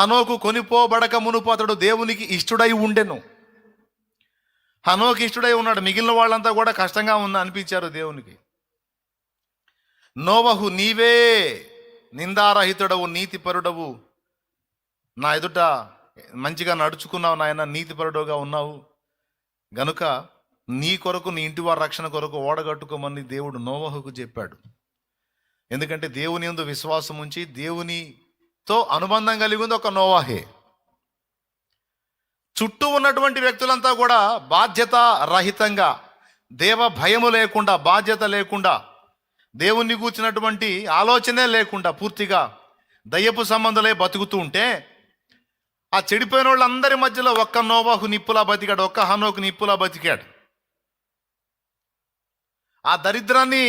హనోకు కొనిపోబడక మునుపు అతడు దేవునికి ఇష్టడై ఉండెను. హనోకి ఇష్టడై ఉన్నాడు. మిగిలిన వాళ్ళంతా కూడా కష్టంగా ఉంది అనిపించారు దేవునికి. నోవహు నీవే నిందారహితుడవు నీతిపరుడవు. నా ఎదుట మంచిగా నడుచుకున్నావు నాయన నీతిపరుడుగా ఉన్నావు. గనుక నీ కొరకు నీ ఇంటి వారి రక్షణ కొరకు ఓడగట్టుకోమని దేవుడు నోవహుకు చెప్పాడు. ఎందుకంటే దేవుని యందు విశ్వాసం ఉంచి దేవుని తో అనుబంధం కలిగి ఉంది ఒక నోవాహే. చుట్టూ ఉన్నటువంటి వ్యక్తులంతా కూడా బాధ్యత రహితంగా దేవ భయము లేకుండా బాధ్యత లేకుండా దేవుణ్ణి కూర్చున్నటువంటి ఆలోచనే లేకుండా పూర్తిగా దయ్యపు సంబంధులే బతుకుతూ ఉంటే ఆ చెడిపోయిన వాళ్ళందరి మధ్యలో ఒక్క నోవాహు నిప్పులా బతికాడు ఒక్క హనోకు నిప్పులా బతికాడు. ఆ దరిద్రాన్ని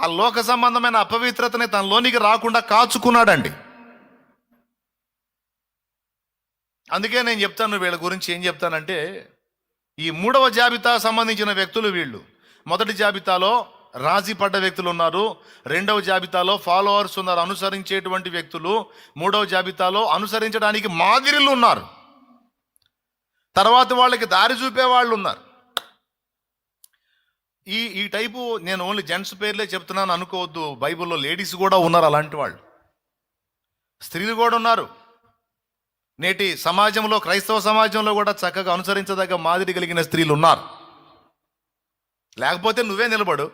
ఆ లోక సంబంధమైన అపవిత్రతని తనలోనికి రాకుండా కాచుకున్నాడండి. అందుకే నేను చెప్తాను వీళ్ళ గురించి ఏం చెప్తానంటే ఈ మూడవ జాబితా సంబంధించిన వ్యక్తులు వీళ్ళు. మొదటి జాబితాలో రాజీ పడ్డ వ్యక్తులు ఉన్నారు. రెండవ జాబితాలో ఫాలోవర్స్ ఉన్నారు. అనుసరించేటువంటి వ్యక్తులు. మూడవ జాబితాలో అనుసరించడానికి మాదిరిలు ఉన్నారు. తర్వాత వాళ్ళకి దారి చూపే వాళ్ళు ఉన్నారు. ఈ ఈ టైపు నేను ఓన్లీ జెంట్స్ పేర్లే చెప్తున్నాను అనుకోవద్దు. బైబిల్లో లేడీస్ కూడా ఉన్నారు అలాంటి వాళ్ళు. స్త్రీలు కూడా ఉన్నారు. నేటి సమాజంలో క్రైస్తవ సమాజంలో కూడా చక్కగా అనుసరించదగ్గ మాదిరి కలిగిన స్త్రీలు ఉన్నారు. లేకపోతే నువ్వే నిలబడు.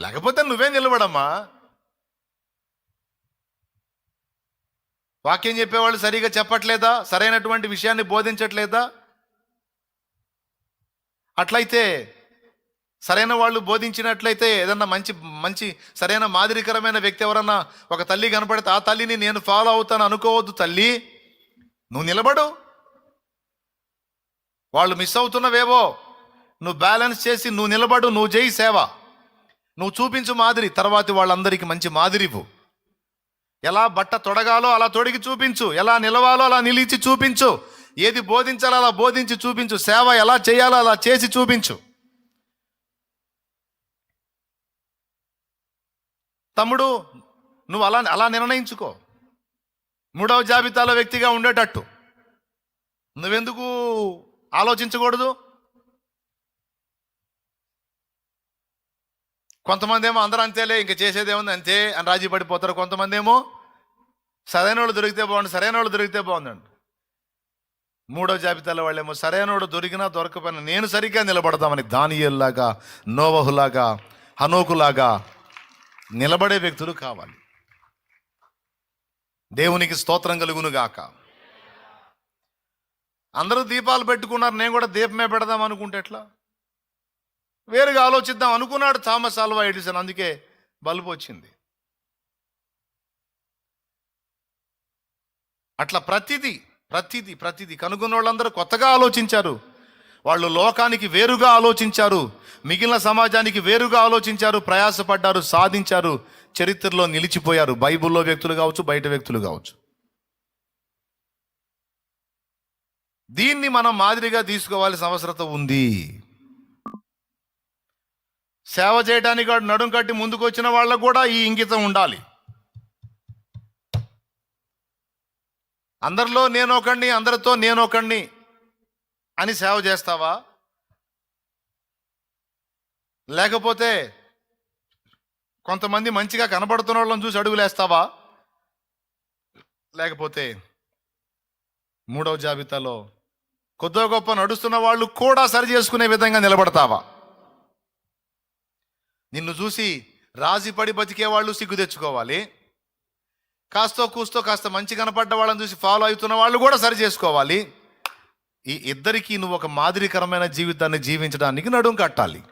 లేకపోతే నువ్వే నిలబడమ్మా. వాక్యం చెప్పేవాళ్ళు సరిగా చెప్పట్లేదా? సరైనటువంటి విషయాన్ని బోధించట్లేదా? అట్లయితే సరైన వాళ్ళు బోధించినట్లయితే ఏదన్నా మంచి మంచి సరైన మాదిరికరమైన వ్యక్తి ఎవరన్నా ఒక తల్లి కనపడితే ఆ తల్లిని నేను ఫాలో అవుతాను అనుకోవద్దు తల్లి. నువ్వు నిలబడు. వాళ్ళు మిస్ అవుతున్నవేవో నువ్వు బ్యాలెన్స్ చేసి నువ్వు నిలబడు నువ్వు చేయి సేవ. నువ్వు చూపించు మాదిరి తర్వాతి వాళ్ళందరికీ మంచి మాదిరివు ఎలా బట్ట తొడగాలో అలా తొడిగి చూపించు ఎలా నిలవాలో అలా నిలిచి చూపించు. ఏది బోధించాలో అలా బోధించి చూపించు. సేవ ఎలా చేయాలో అలా చేసి చూపించు. తమ్ముడు నువ్వు అలా అలా నిర్ణయించుకో. మూడవ జాబితాలో వ్యక్తిగా ఉండేటట్టు. నువ్వెందుకు ఆలోచించకూడదు? కొంతమంది ఏమో అందరూ అంతేలే ఇంక చేసేదేముంది అంతే అని రాజీ పడిపోతారు కొంతమంది ఏమో సరైన వాళ్ళు దొరికితే బాగుండు సరైన వాళ్ళు దొరికితే బాగుందండి మూడో జాబితాలో వాళ్ళేమో సరైనోడు దొరికినా దొరకపోయినా నేను సరిగ్గా నిలబడదామని దానియల్లాగా నోవహులాగా హనోకులాగా నిలబడే వ్యక్తులు కావాలి. దేవునికి స్తోత్రం కలుగును గాక అందరూ దీపాలు పెట్టుకున్నారు నేను కూడా దీపమే పెడదాం అనుకుంటే ఎట్లా? వేరుగా ఆలోచిద్దాం అనుకున్నాడు థామస్ ఆల్వా ఎడిసన్ అందుకే బల్బు వచ్చింది. అట్లా ప్రతిదీ ప్రతిదీ ప్రతిదీ. కనుగొన్న వాళ్ళందరూ కొత్తగా ఆలోచించారు. వాళ్ళు లోకానికి వేరుగా ఆలోచించారు. మిగిలిన సమాజానికి వేరుగా ఆలోచించారు ప్రయాసపడ్డారు సాధించారు చరిత్రలో నిలిచిపోయారు. బైబిల్లో వ్యక్తులు కావచ్చు బయట వ్యక్తులు కావచ్చు. దీన్ని మనం మాదిరిగా తీసుకోవాల్సిన అవసరత ఉంది. సేవ చేయడానికి నడుం కట్టి ముందుకు వచ్చిన వాళ్ళకు కూడా ఈ ఇంగితం ఉండాలి. అందరిలో నేను ఒకడిని అందరితో నేను ఒకడిని అని సేవ చేస్తావా? లేకపోతే కొంతమంది మంచిగా కనబడుతున్న వాళ్ళని చూసి అడుగులేస్తావా లేకపోతే మూడవ జాబితాలో కొద్దో గొప్ప నడుస్తున్న వాళ్ళు కూడా సరి చేసుకునే విధంగా నిలబడతావా? నిన్ను చూసి రాజీపడి బతికే వాళ్ళు సిగ్గు తెచ్చుకోవాలి. కాస్తో కూస్తో కాస్త మంచి కనపడ్డ వాళ్ళని చూసి ఫాలో అవుతున్న వాళ్ళు కూడా సరి చేసుకోవాలి. ఈ ఇద్దరికీ నువ్వు ఒక మాదిరికరమైన జీవితాన్ని జీవించడానికి నడుం కట్టాలి.